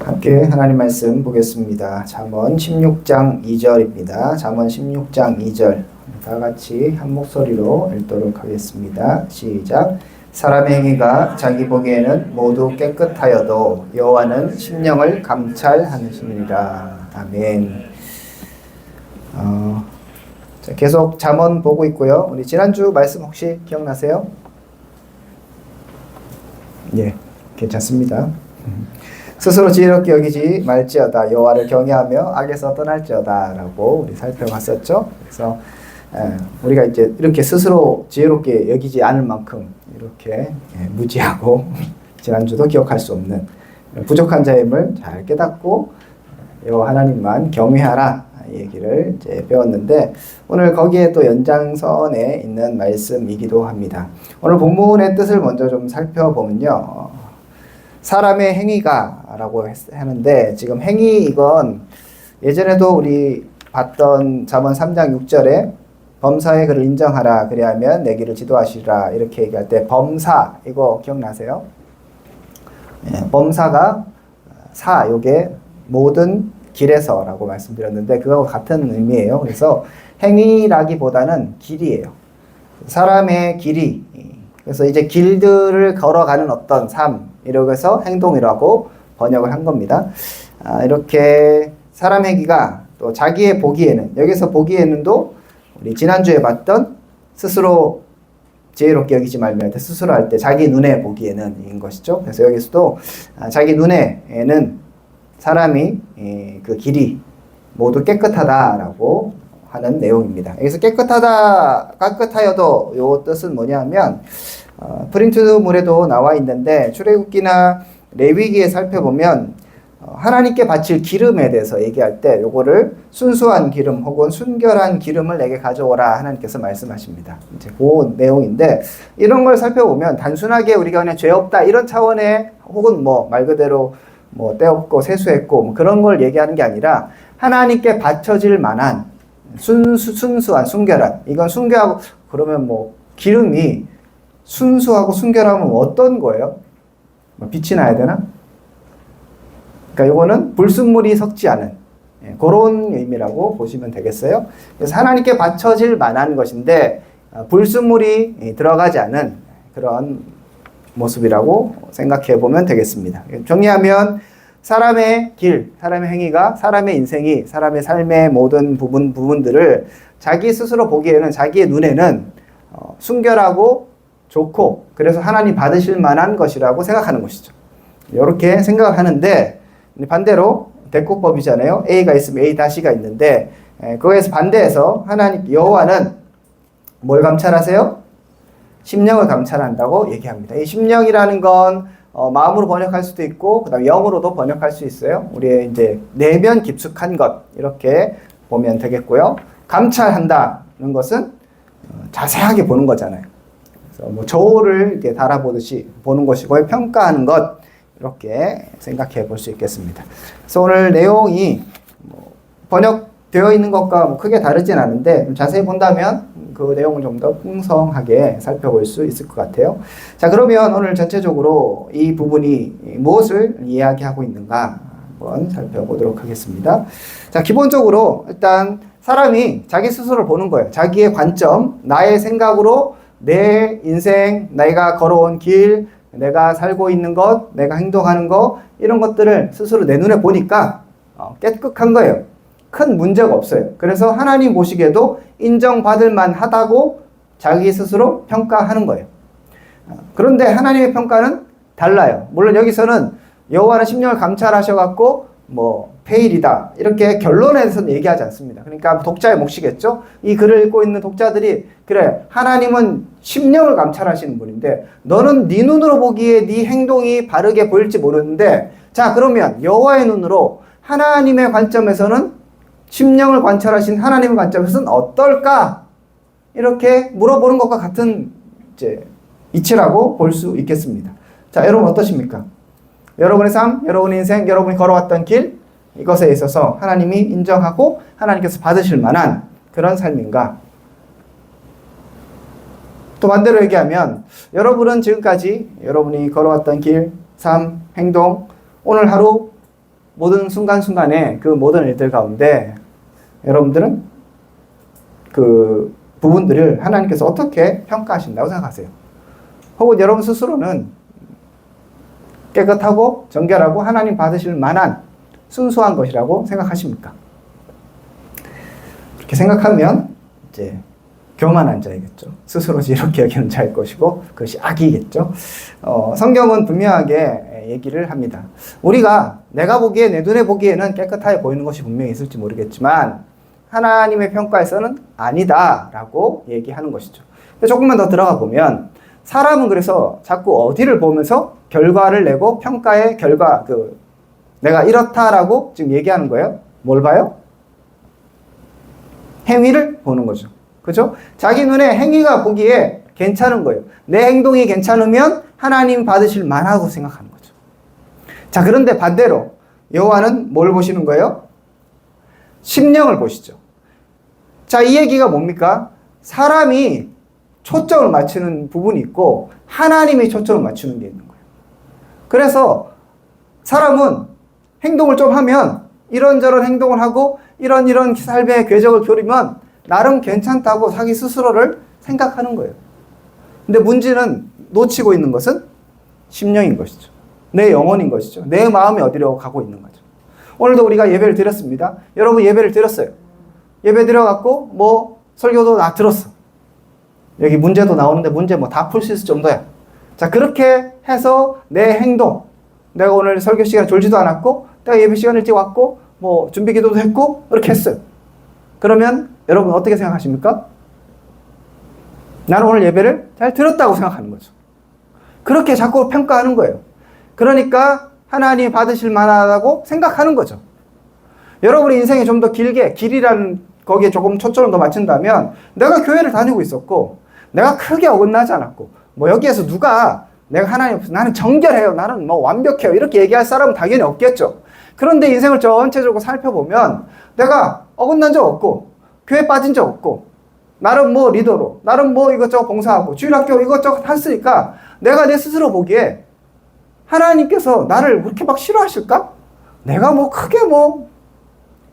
함께 하나님 말씀 보겠습니다. 잠언 16장 2절입니다. 잠언 16장 2절 다 같이 한 목소리로 읽도록 하겠습니다. 시작. 사람의 행위가 자기 보기에는 모두 깨끗하여도 여호와는 심령을 감찰하시니라. 아멘. 어, 자, 계속 잠언 보고 있고요. 우리 지난주 말씀 혹시 기억나세요? 예, 괜찮습니다. 스스로 지혜롭게 여기지 말지어다 여호와를 경외하며 악에서 떠날지어다라고 우리 살펴봤었죠. 그래서 에, 우리가 이제 이렇게 스스로 지혜롭게 여기지 않을 만큼 이렇게 예, 무지하고 지난주도 기억할 수 없는 부족한 자임을 잘 깨닫고 여호와 하나님만 경외하라 얘기를 이제 배웠는데 오늘 거기에 또 연장선에 있는 말씀이기도 합니다. 오늘 본문의 뜻을 먼저 좀 살펴보면요. 사람의 행위가 라고 하는데 지금 행위 이건 예전에도 우리 봤던 잠언 3장 6절에 범사의 그를 인정하라 그리하면 내기를 지도하시라 이렇게 얘기할 때 범사 이거 기억나세요? 예, 범사가 사 요게 모든 길에서라고 말씀드렸는데 그거와 같은 의미예요. 그래서 행위라기보다는 길이에요. 사람의 길이 그래서 이제 길들을 걸어가는 어떤 삶 이라고 해서 행동이라고 번역을 한 겁니다. 아, 이렇게 사람 행위가 또 자기의 보기에는 여기서 보기에는도 우리 지난주에 봤던 스스로 지혜롭게 여기지 말며 스스로 할 때 자기 눈에 보기에는 인 것이죠. 그래서 여기서도 아, 자기 눈에는 사람이 그 길이 모두 깨끗하다라고 하는 내용입니다. 여기서 깨끗하다, 깨끗하여도 요 뜻은 뭐냐면 어, 프린트물에도 나와 있는데 출애굽기나 레위기에 살펴보면 어, 하나님께 바칠 기름에 대해서 얘기할 때 요거를 순수한 기름 혹은 순결한 기름을 내게 가져오라 하나님께서 말씀하십니다. 이제 그 내용인데 이런 걸 살펴보면 단순하게 우리가 그냥 죄 없다 이런 차원의 혹은 뭐 말 그대로 뭐 떼없고 세수했고 뭐 그런 걸 얘기하는 게 아니라 하나님께 바쳐질 만한 순수, 순수한 순결한 이건 순결하고 그러면 뭐 기름이 순수하고 순결하면 어떤 거예요? 뭐 빛이 나야 되나? 그러니까 이거는 불순물이 섞지 않은 예, 그런 의미라고 보시면 되겠어요. 그래서 하나님께 바쳐질 만한 것인데 어, 불순물이 들어가지 않은 그런 모습이라고 생각해 보면 되겠습니다. 정리하면 사람의 길, 사람의 행위가 사람의 인생이 사람의 삶의 모든 부분 부분들을 자기 스스로 보기에는 자기의 눈에는 어, 순결하고 좋고 그래서 하나님 받으실 만한 것이라고 생각하는 것이죠. 이렇게 생각을 하는데 반대로 대꾸법이잖아요. A가 있으면 A 다시가 있는데 그거에서 반대해서 하나님 여호와는 뭘 감찰하세요? 심령을 감찰한다고 얘기합니다. 이 심령이라는 건 어, 마음으로 번역할 수도 있고 그다음 영으로도 번역할 수 있어요. 우리의 이제 내면 깊숙한 것 이렇게 보면 되겠고요. 감찰한다는 것은 어, 자세하게 보는 거잖아요. 뭐 저울을 이렇게 달아보듯이 보는 것이고 평가하는 것 이렇게 생각해 볼 수 있겠습니다. 그래서 오늘 내용이 뭐 번역되어 있는 것과 뭐 크게 다르진 않은데 자세히 본다면 그 내용을 좀 더 풍성하게 살펴볼 수 있을 것 같아요. 자, 그러면 오늘 전체적으로 이 부분이 무엇을 이야기하고 있는가 한번 살펴보도록 하겠습니다. 자, 기본적으로 일단 사람이 자기 스스로 보는 거예요. 자기의 관점, 나의 생각으로 내 인생, 내가 걸어온 길, 내가 살고 있는 것, 내가 행동하는 것, 이런 것들을 스스로 내 눈에 보니까 어, 깨끗한 거예요. 큰 문제가 없어요. 그래서 하나님 보시기에도 인정받을 만하다고 자기 스스로 평가하는 거예요. 어, 그런데 하나님의 평가는 달라요. 물론 여기서는 여호와는 심령을 감찰하셔갖고 뭐 페일이다 이렇게 결론에서는 얘기하지 않습니다. 그러니까 독자의 몫이겠죠. 이 글을 읽고 있는 독자들이 그래 하나님은 심령을 감찰하시는 분인데 너는 네 눈으로 보기에 네 행동이 바르게 보일지 모르는데 자 그러면 여호와의 눈으로 하나님의 관점에서는 심령을 관찰하신 하나님의 관점에서는 어떨까 이렇게 물어보는 것과 같은 이제 이치라고 볼 수 있겠습니다. 자 여러분 어떠십니까? 여러분의 삶, 여러분의 인생, 여러분이 걸어왔던 길 이것에 있어서 하나님이 인정하고 하나님께서 받으실 만한 그런 삶인가? 또 반대로 얘기하면 여러분은 지금까지 여러분이 걸어왔던 길, 삶, 행동 오늘 하루 모든 순간순간에 그 모든 일들 가운데 여러분들은 그 부분들을 하나님께서 어떻게 평가하신다고 생각하세요? 혹은 여러분 스스로는 깨끗하고 정결하고 하나님 받으실 만한 순수한 것이라고 생각하십니까? 그렇게 생각하면 이제 교만한 자이겠죠. 스스로 이렇게 여기는 자일 것이고 그것이 악이겠죠. 어, 성경은 분명하게 얘기를 합니다. 우리가 내가 보기에 내 눈에 보기에는 깨끗하게 보이는 것이 분명히 있을지 모르겠지만 하나님의 평가에서는 아니다라고 얘기하는 것이죠. 조금만 더 들어가 보면 사람은 그래서 자꾸 어디를 보면서 결과를 내고 평가의 결과 그 내가 이렇다라고 지금 얘기하는 거예요. 뭘 봐요? 행위를 보는 거죠. 그죠? 자기 눈에 행위가 보기에 괜찮은 거예요. 내 행동이 괜찮으면 하나님 받으실 만하고 생각하는 거죠. 자, 그런데 반대로 여호와는 뭘 보시는 거예요? 심령을 보시죠. 자, 이 얘기가 뭡니까? 사람이 초점을 맞추는 부분이 있고 하나님이 초점을 맞추는 게 있는 거예요. 그래서 사람은 행동을 좀 하면 이런저런 행동을 하고 이런 이런 삶의 궤적을 겨루면 나름 괜찮다고 자기 스스로를 생각하는 거예요. 근데 문제는 놓치고 있는 것은 심령인 것이죠. 내 영혼인 것이죠. 내 마음이 어디로 가고 있는 거죠. 오늘도 우리가 예배를 드렸습니다. 여러분 예배를 드렸어요. 예배 드려갖고 뭐 설교도 다 들었어. 여기 문제도 나오는데 문제 뭐 다 풀 수 있을 정도야. 자 그렇게 해서 내 행동 내가 오늘 설교 시간 졸지도 않았고 내가 예배 시간 일찍 왔고 뭐 준비 기도도 했고 이렇게 했어요. 그러면 여러분 어떻게 생각하십니까? 나는 오늘 예배를 잘 들었다고 생각하는 거죠. 그렇게 자꾸 평가하는 거예요. 그러니까 하나님 받으실 만하다고 생각하는 거죠. 여러분의 인생에 좀더 길게 길이라는 거기에 조금 초점을 더 맞춘다면 내가 교회를 다니고 있었고 내가 크게 어긋나지 않았고 뭐 여기에서 누가 내가 하나님 나는 정결해요 나는 뭐 완벽해요 이렇게 얘기할 사람은 당연히 없겠죠. 그런데 인생을 전체적으로 살펴보면 내가 어긋난 적 없고 교회 빠진 적 없고 나름 뭐 리더로 나름 뭐 이것저것 봉사하고 주일학교 이것저것 했으니까 내가 내 스스로 보기에 하나님께서 나를 그렇게 막 싫어하실까? 내가 뭐 크게 뭐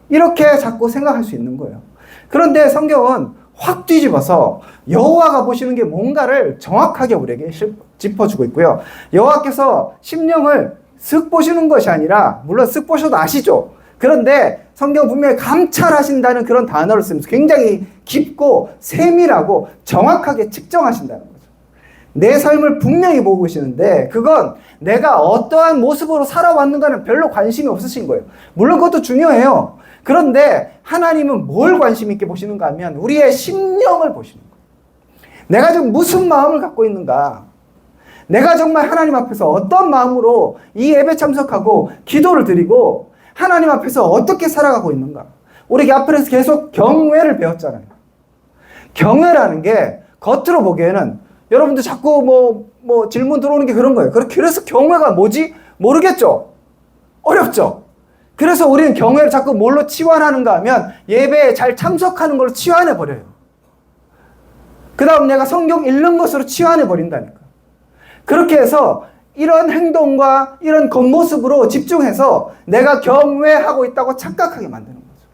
이렇게 자꾸 생각할 수 있는 거예요. 그런데 성경은 확 뒤집어서 여호와가 보시는 게 뭔가를 정확하게 우리에게 짚어주고 있고요. 여호와께서 심령을 쓱 보시는 것이 아니라 물론 쓱 보셔도 아시죠. 그런데 성경 분명히 감찰하신다는 그런 단어를 쓰면서 굉장히 깊고 세밀하고 정확하게 측정하신다는 거죠. 내 삶을 분명히 보고 계시는데 그건 내가 어떠한 모습으로 살아왔는가는 별로 관심이 없으신 거예요. 물론 그것도 중요해요. 그런데 하나님은 뭘 관심 있게 보시는가 하면 우리의 심령을 보시는 거예요. 내가 지금 무슨 마음을 갖고 있는가? 내가 정말 하나님 앞에서 어떤 마음으로 이 예배 참석하고 기도를 드리고 하나님 앞에서 어떻게 살아가고 있는가? 우리 앞에서 계속 경외를 배웠잖아요. 경외라는 게 겉으로 보기에는 여러분들 자꾸 뭐, 뭐 질문 들어오는 게 그런 거예요. 그래서 경외가 뭐지? 모르겠죠? 어렵죠? 그래서 우리는 경외를 자꾸 뭘로 치환하는가 하면 예배에 잘 참석하는 걸로 치환해 버려요. 그 다음 내가 성경 읽는 것으로 치환해 버린다니까. 그렇게 해서 이런 행동과 이런 겉모습으로 집중해서 내가 경외하고 있다고 착각하게 만드는 거죠.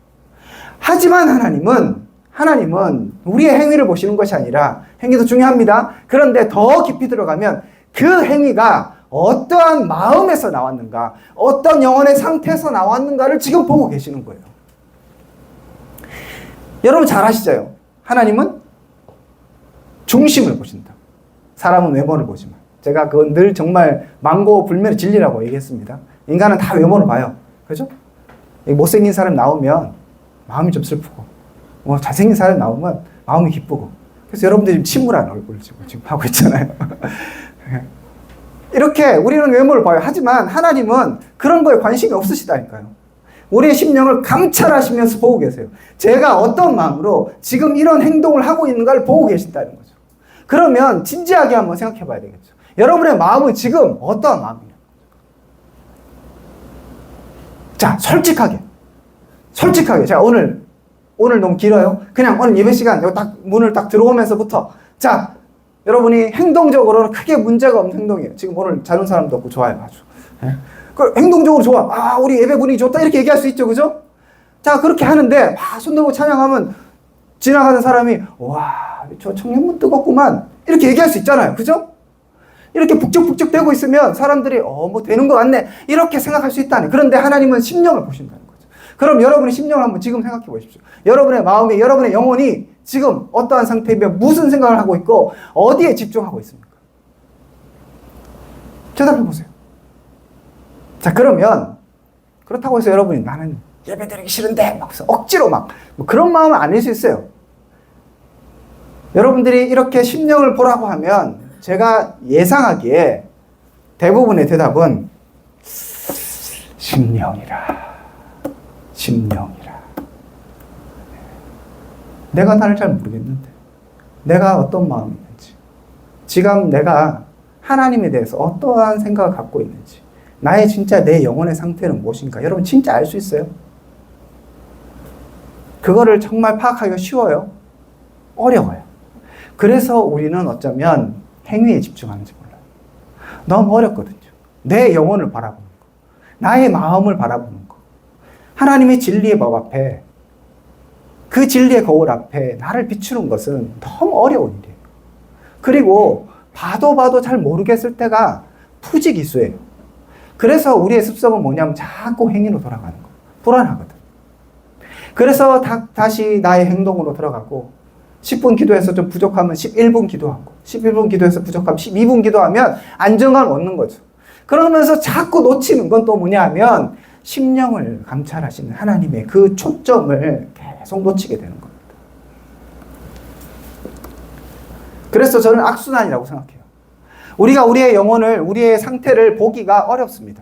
하지만 하나님은 하나님은 우리의 행위를 보시는 것이 아니라 행위도 중요합니다. 그런데 더 깊이 들어가면 그 행위가 어떠한 마음에서 나왔는가, 어떤 영혼의 상태에서 나왔는가를 지금 보고 계시는 거예요. 여러분 잘 아시죠? 하나님은 중심을 보신다. 사람은 외모를 보지만. 제가 그건 늘 정말 망고 불멸의 진리라고 얘기했습니다. 인간은 다 외모를 봐요. 그죠? 못생긴 사람 나오면 마음이 좀 슬프고, 뭐 잘생긴 사람 나오면 마음이 기쁘고. 그래서 여러분들이 지금 침울한 얼굴 지금, 지금 하고 있잖아요. 이렇게 우리는 외모를 봐요. 하지만 하나님은 그런 거에 관심이 없으시다니까요. 우리의 심령을 감찰하시면서 보고 계세요. 제가 어떤 마음으로 지금 이런 행동을 하고 있는가를 보고 계신다는 거죠. 그러면 진지하게 한번 생각해 봐야 되겠죠. 여러분의 마음은 지금 어떠한 마음이냐? 자, 솔직하게. 솔직하게. 자, 오늘, 오늘 너무 길어요. 그냥 오늘 예배 시간, 여기 딱 문을 딱 들어오면서부터, 자, 여러분이 행동적으로는 크게 문제가 없는 행동이에요. 지금 오늘 자는 사람도 없고 좋아요, 아주. 예? 그 행동적으로 좋아. 아, 우리 예배 분위기 좋다. 이렇게 얘기할 수 있죠. 그죠? 자, 그렇게 하는데, 아, 손 들고 찬양하면 지나가는 사람이, 와, 저 청년분 뜨겁구만. 이렇게 얘기할 수 있잖아요. 그죠? 이렇게 북적북적 되고 있으면 사람들이, 어, 뭐 되는 것 같네. 이렇게 생각할 수 있다네. 그런데 하나님은 심령을 보신다는 거죠. 그럼 여러분의 심령을 한번 지금 생각해 보십시오. 여러분의 마음에, 여러분의 영혼이 지금 어떠한 상태이며 무슨 생각을 하고 있고, 어디에 집중하고 있습니까? 대답해 보세요. 자, 그러면 그렇다고 해서 여러분이 나는 예배 드리기 싫은데 막 억지로 막 뭐 그런 마음은 아닐 수 있어요. 여러분들이 이렇게 심령을 보라고 하면 제가 예상하기에 대부분의 대답은 심령이라. 심령이라. 내가 나를 잘 모르겠는데. 내가 어떤 마음이 있는지. 지금 내가 하나님에 대해서 어떠한 생각을 갖고 있는지. 나의 진짜 내 영혼의 상태는 무엇인가? 여러분 진짜 알 수 있어요? 그거를 정말 파악하기가 쉬워요? 어려워요. 그래서 우리는 어쩌면 행위에 집중하는지 몰라요. 너무 어렵거든요. 내 영혼을 바라보는 거. 나의 마음을 바라보는 거. 하나님의 진리의 법 앞에 그 진리의 거울 앞에 나를 비추는 것은 너무 어려운 일이에요. 그리고 봐도 봐도 잘 모르겠을 때가 푸지기수예요. 그래서 우리의 습성은 뭐냐면 자꾸 행위로 돌아가는 거. 불안하거든. 그래서 다, 다시 나의 행동으로 들어가고 10분 기도해서 좀 부족하면 11분 기도하고 11분 기도해서 부족하면 12분 기도하면 안정감 얻는 거죠. 그러면서 자꾸 놓치는 건 또 뭐냐 하면 심령을 감찰하시는 하나님의 그 초점을 계속 놓치게 되는 겁니다. 그래서 저는 악순환이라고 생각해요. 우리가 우리의 영혼을, 우리의 상태를 보기가 어렵습니다.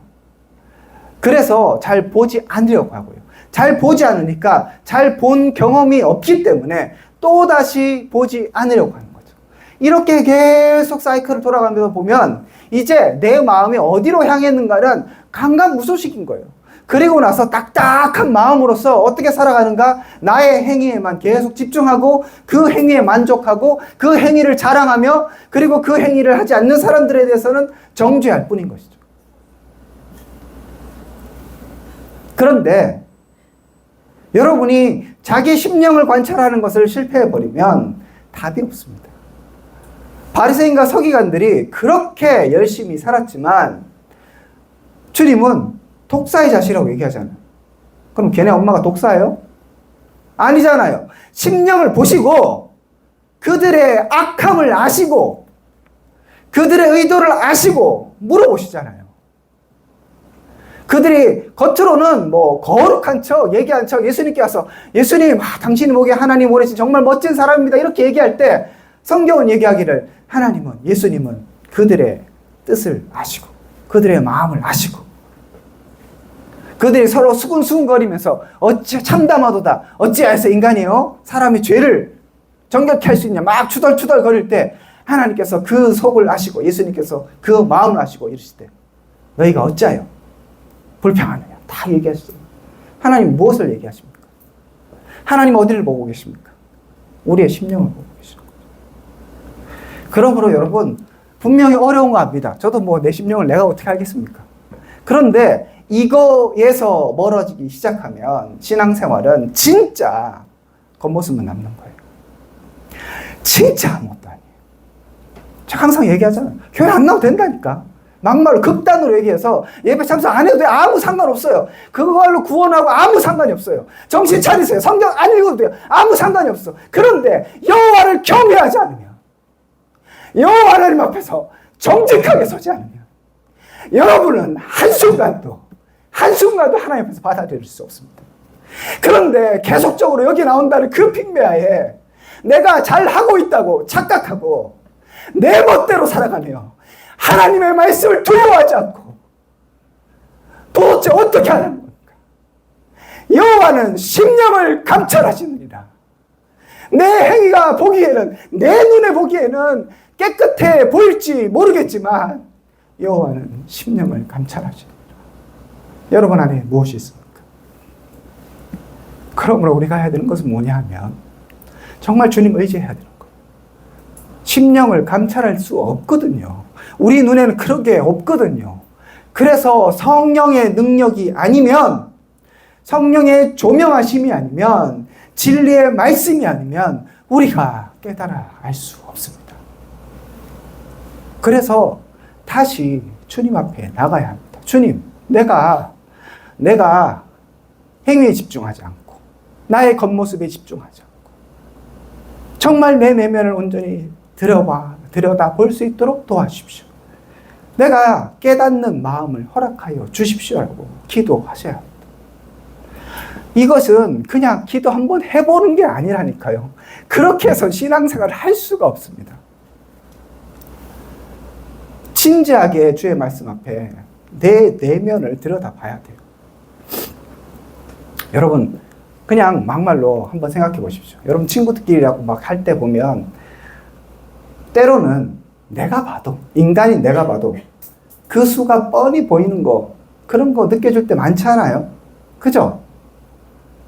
그래서 잘 보지 않으려고 하고요. 잘 보지 않으니까 잘 본 경험이 없기 때문에 또다시 보지 않으려고 하는 거죠. 이렇게 계속 사이클을 돌아가면서 보면 이제 내 마음이 어디로 향했는가는 강간무소식인 거예요. 그리고 나서 딱딱한 마음으로서 어떻게 살아가는가? 나의 행위에만 계속 집중하고 그 행위에 만족하고 그 행위를 자랑하며 그리고 그 행위를 하지 않는 사람들에 대해서는 정죄할 뿐인 것이죠. 그런데 여러분이 자기 심령을 관찰하는 것을 실패해 버리면 답이 없습니다. 바리새인과 서기관들이 그렇게 열심히 살았지만 주님은 독사의 자식이라고 얘기하잖아요. 그럼 걔네 엄마가 독사예요? 아니잖아요. 심령을 보시고 그들의 악함을 아시고 그들의 의도를 아시고 물어보시잖아요. 그들이 겉으로는 뭐 거룩한 척, 얘기한 척 예수님께 와서 예수님, 아, 당신이 보기에 하나님 오래신 정말 멋진 사람입니다. 이렇게 얘기할 때 성경은 얘기하기를 하나님은, 예수님은 그들의 뜻을 아시고 그들의 마음을 아시고 그들이 서로 수근수근거리면서 어찌 참담하도다. 어찌하여서 인간이요? 사람이 죄를 정결케 할 수 있냐? 막 추덜추덜 거릴 때 하나님께서 그 속을 아시고 예수님께서 그 마음을 아시고 이러시되 너희가 어찌하여 불평하느냐? 다 얘기하시죠. 하나님 무엇을 얘기하십니까? 하나님 어디를 보고 계십니까? 우리의 심령을 보고 거죠. 그러므로 여러분 분명히 어려운 거 압니다. 저도 뭐 내 심령을 내가 어떻게 알겠습니까? 그런데 이거에서 멀어지기 시작하면 신앙생활은 진짜 겉모습만 남는 거예요. 진짜 아무것도 아니에요. 제가 항상 얘기하잖아요. 교회 안 나와도 된다니까. 막말로 극단으로 얘기해서 예배 참석 안 해도 돼. 아무 상관없어요. 그걸로 구원하고 아무 상관이 없어요. 정신 차리세요. 성경 안 읽어도 돼요. 아무 상관이 없어. 그런데 여호와를 경외하지 않으면 여호와 하나님 앞에서 정직하게 서지 않으면 여러분은 한순간도 한순간도 하나님 앞에서 받아들일 수 없습니다. 그런데 계속적으로 여기 나온다는 그 핑계하에 내가 잘하고 있다고 착각하고 내 멋대로 살아가며 하나님의 말씀을 두려워하지 않고 도대체 어떻게 하는 겁니까? 여호와는 심령을 감찰하시느니라. 내 행위가 보기에는 내 눈에 보기에는 깨끗해 보일지 모르겠지만 여호와는 심령을 감찰하시느니라. 여러분 안에 무엇이 있습니까? 그러므로 우리가 해야 되는 것은 뭐냐 하면 정말 주님 의지해야 되는 거예요. 심령을 감찰할 수 없거든요. 우리 눈에는 그런 게 없거든요. 그래서 성령의 능력이 아니면 성령의 조명하심이 아니면 진리의 말씀이 아니면 우리가 깨달아 알 수 없습니다. 그래서 다시 주님 앞에 나가야 합니다. 주님, 내가 내가 행위에 집중하지 않고 나의 겉모습에 집중하지 않고 정말 내 내면을 온전히 들여봐 들여다 볼 수 있도록 도와주십시오. 내가 깨닫는 마음을 허락하여 주십시오라고 기도하셔야 합니다. 이것은 그냥 기도 한번 해보는 게 아니라니까요. 그렇게 해서 신앙생활을 할 수가 없습니다. 진지하게 주의 말씀 앞에 내 내면을 들여다 봐야 돼요. 여러분, 그냥 막말로 한번 생각해 보십시오. 여러분 친구들끼리라고 막 할 때 보면 때로는 내가 봐도 인간이 내가 봐도 그 수가 뻔히 보이는 거 그런 거 느껴질 때 많지 않아요? 그죠?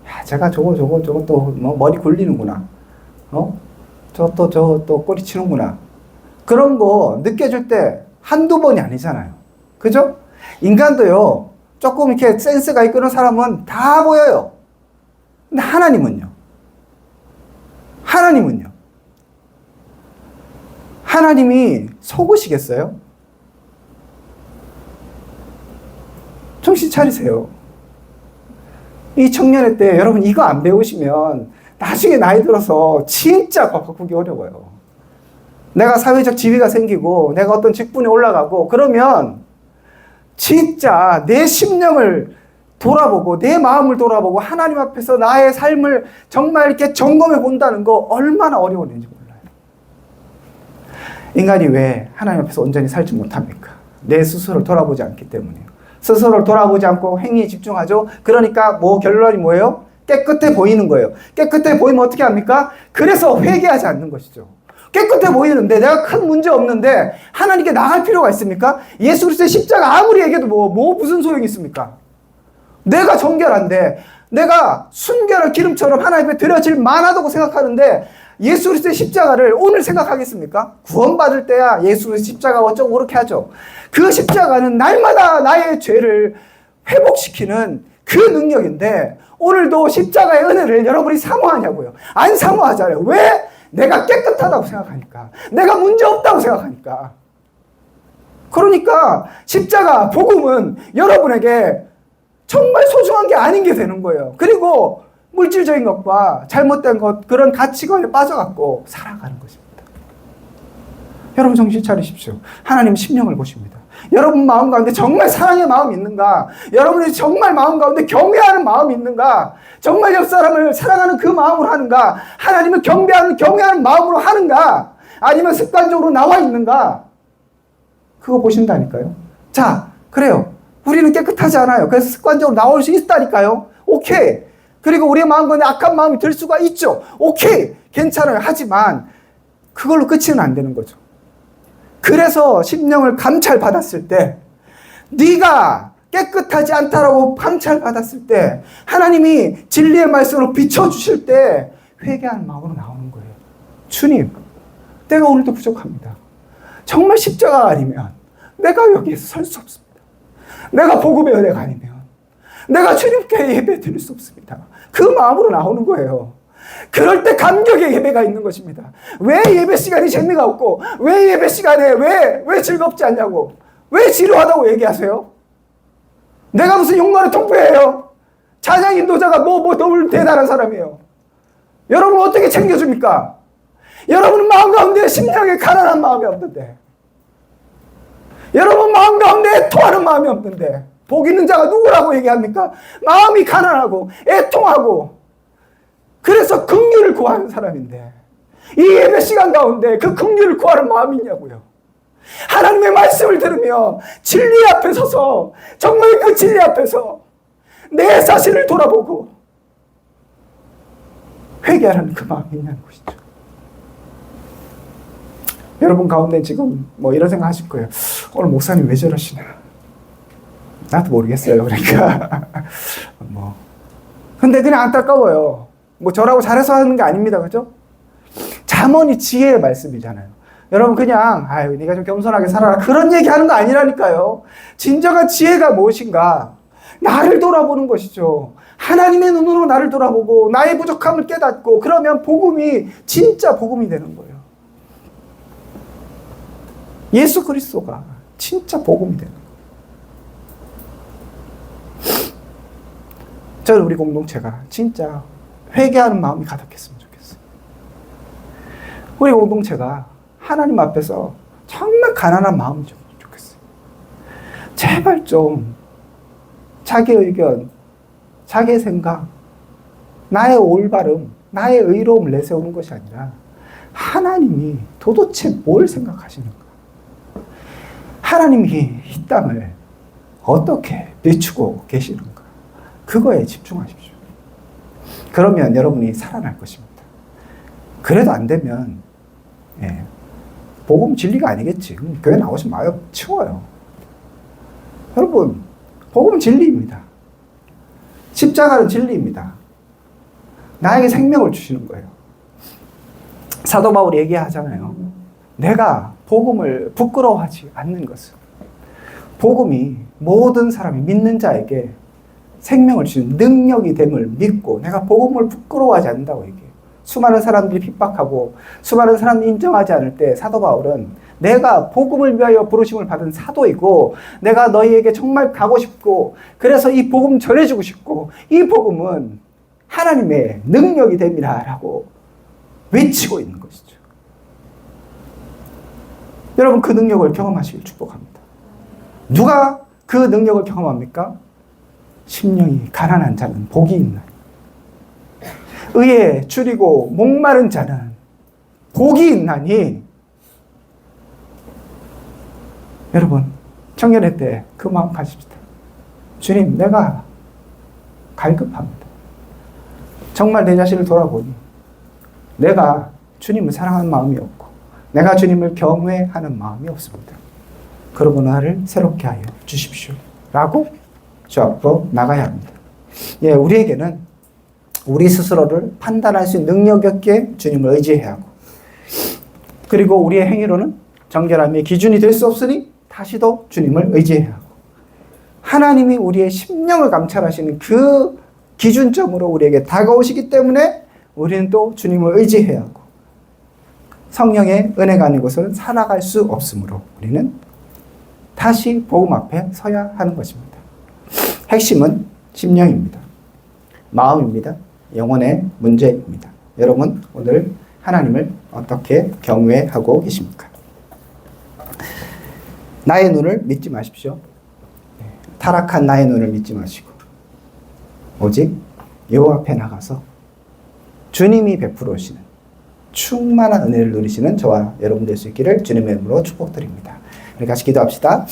야, 제가 저거 저거 저거 또 뭐 머리 굴리는구나. 어? 저 또 저 또 꼬리 치는구나. 그런 거 느껴질 때 한두 번이 아니잖아요. 그죠? 인간도요. 조금 이렇게 센스가 이끄는 사람은 다 보여요. 근데 하나님은요? 하나님은요? 하나님이 속으시겠어요? 정신 차리세요. 이 청년의 때 여러분 이거 안 배우시면 나중에 나이 들어서 진짜 바꾸기 어려워요. 내가 사회적 지위가 생기고 내가 어떤 직분에 올라가고 그러면 진짜 내 심령을 돌아보고 내 마음을 돌아보고 하나님 앞에서 나의 삶을 정말 이렇게 점검해 본다는 거 얼마나 어려운 일인지 몰라요. 인간이 왜 하나님 앞에서 온전히 살지 못합니까? 내 스스로를 돌아보지 않기 때문이에요. 스스로를 돌아보지 않고 행위에 집중하죠. 그러니까 뭐 결론이 뭐예요? 깨끗해 보이는 거예요. 깨끗해 보이면 어떻게 합니까? 그래서 회개하지 않는 것이죠. 깨끗해 보이는데 내가 큰 문제 없는데 하나님께 나갈 필요가 있습니까? 예수 그리스도의 십자가 아무리 얘기해도 뭐, 뭐 무슨 소용이 있습니까? 내가 정결한데 내가 순결한 기름처럼 하나님 앞에 드려질 만하다고 생각하는데 예수 그리스도의 십자가를 오늘 생각하겠습니까? 구원받을 때야 예수 그리스도의 십자가 어쩌고 그렇게 하죠. 그 십자가는 날마다 나의 죄를 회복시키는 그 능력인데 오늘도 십자가의 은혜를 여러분이 사모하냐고요. 안 사모하잖아요. 왜? 내가 깨끗하다고 생각하니까. 내가 문제 없다고 생각하니까. 그러니까 십자가 복음은 여러분에게 정말 소중한 게 아닌 게 되는 거예요. 그리고 물질적인 것과 잘못된 것 그런 가치관에 빠져갖고 살아가는 것입니다. 여러분 정신 차리십시오. 하나님 심령을 보십니다. 여러분 마음 가운데 정말 사랑의 마음이 있는가? 여러분이 정말 마음 가운데 경외하는 마음이 있는가? 정말 옆 사람을 사랑하는 그 마음으로 하는가? 하나님을 경배하는 경외하는 마음으로 하는가? 아니면 습관적으로 나와 있는가? 그거 보신다니까요. 자, 그래요. 우리는 깨끗하지 않아요. 그래서 습관적으로 나올 수 있다니까요. 오케이. 그리고 우리의 마음 가운데 악한 마음이 들 수가 있죠. 오케이. 괜찮아요. 하지만 그걸로 끝이는 안 되는 거죠. 그래서 심령을 감찰 받았을 때 네가 깨끗하지 않다라고 감찰 받았을 때 하나님이 진리의 말씀으로 비춰 주실 때 회개하는 마음으로 나오는 거예요. 주님, 내가 오늘도 부족합니다. 정말 십자가 아니면 내가 여기에서 설 수 없습니다. 내가 복음의 은혜가 아니면 내가 주님께 예배 드릴 수 없습니다. 그 마음으로 나오는 거예요. 그럴 때 감격의 예배가 있는 것입니다. 왜 예배 시간이 재미가 없고, 왜 예배 시간에 왜, 왜 즐겁지 않냐고, 왜 지루하다고 얘기하세요? 내가 무슨 용만의 통폐예요? 찬양 인도자가 뭐, 뭐 너무 대단한 사람이에요. 여러분 어떻게 챙겨줍니까? 여러분 마음 가운데 심령에 가난한 마음이 없는데, 여러분 마음 가운데 애통하는 마음이 없는데, 복 있는 자가 누구라고 얘기합니까? 마음이 가난하고, 애통하고, 그래서 긍휼을 구하는 사람인데 이 예배 시간 가운데 그 긍휼을 구하는 마음이 있냐고요. 하나님의 말씀을 들으며 진리 앞에 서서 정말 그 진리 앞에서 내 자신을 돌아보고 회개하는 그 마음이 있냐는 것이죠. 여러분 가운데 지금 뭐 이런 생각 하실 거예요. 오늘 목사님 왜 저러시나? 나도 모르겠어요. 그러니까 뭐 근데 그냥 안타까워요. 뭐 저라고 잘해서 하는 게 아닙니다. 그죠? 잠언이 지혜의 말씀이잖아요. 여러분 그냥 아유 네가 좀 겸손하게 살아라 그런 얘기 하는 거 아니라니까요. 진정한 지혜가 무엇인가? 나를 돌아보는 것이죠. 하나님의 눈으로 나를 돌아보고 나의 부족함을 깨닫고 그러면 복음이 진짜 복음이 되는 거예요. 예수 그리스도가 진짜 복음이 되는 거예요. 저는 우리 공동체가 진짜 회개하는 마음이 가득했으면 좋겠어요. 우리 공동체가 하나님 앞에서 정말 가난한 마음이 좀 좋겠어요. 제발 좀 자기 의견, 자기 생각, 나의 올바름, 나의 의로움을 내세우는 것이 아니라 하나님이 도대체 뭘 생각하시는가? 하나님이 이 땅을 어떻게 비추고 계시는가? 그거에 집중하십시오. 그러면 여러분이 살아날 것입니다. 그래도 안 되면, 예, 복음 진리가 아니겠지. 교회 나오지 마요. 치워요. 여러분, 복음 진리입니다. 십자가는 진리입니다. 나에게 생명을 주시는 거예요. 사도 바울이 얘기하잖아요. 내가 복음을 부끄러워하지 않는 것은 복음이 모든 사람이 믿는 자에게 생명을 주는 능력이 됨을 믿고 내가 복음을 부끄러워하지 않는다고 얘기해요. 수많은 사람들이 핍박하고 수많은 사람들이 인정하지 않을 때 사도 바울은 내가 복음을 위하여 부르심을 받은 사도이고 내가 너희에게 정말 가고 싶고 그래서 이 복음 전해주고 싶고 이 복음은 하나님의 능력이 됨이라라고 외치고 있는 것이죠. 여러분 그 능력을 경험하시길 축복합니다. 누가 그 능력을 경험합니까? 심령이 가난한 자는 복이 있나니 의에 줄이고 목마른 자는 복이 있나니 여러분 청년회 때 그 마음 가집시다. 주님 내가 갈급합니다. 정말 내 자신을 돌아보니 내가 주님을 사랑하는 마음이 없고 내가 주님을 경외하는 마음이 없습니다. 그러고 나를 새롭게 하여 주십시오. 라고 주 앞으로 나가야 합니다. 예, 우리에게는 우리 스스로를 판단할 수 있는 능력 있게 주님을 의지해야 하고 그리고 우리의 행위로는 정결함의 기준이 될 수 없으니 다시도 주님을 의지해야 하고 하나님이 우리의 심령을 감찰하시는 그 기준점으로 우리에게 다가오시기 때문에 우리는 또 주님을 의지해야 하고 성령의 은혜가 아닌 곳을 살아갈 수 없으므로 우리는 다시 복음 앞에 서야 하는 것입니다. 핵심은 심령입니다. 마음입니다. 영혼의 문제입니다. 여러분 오늘 하나님을 어떻게 경외하고 계십니까? 나의 눈을 믿지 마십시오. 타락한 나의 눈을 믿지 마시고 오직 여호와 앞에 나가서 주님이 베풀어 오시는 충만한 은혜를 누리시는 저와 여러분 될 수 있기를 주님의 이름으로 축복드립니다. 우리 같이 기도합시다.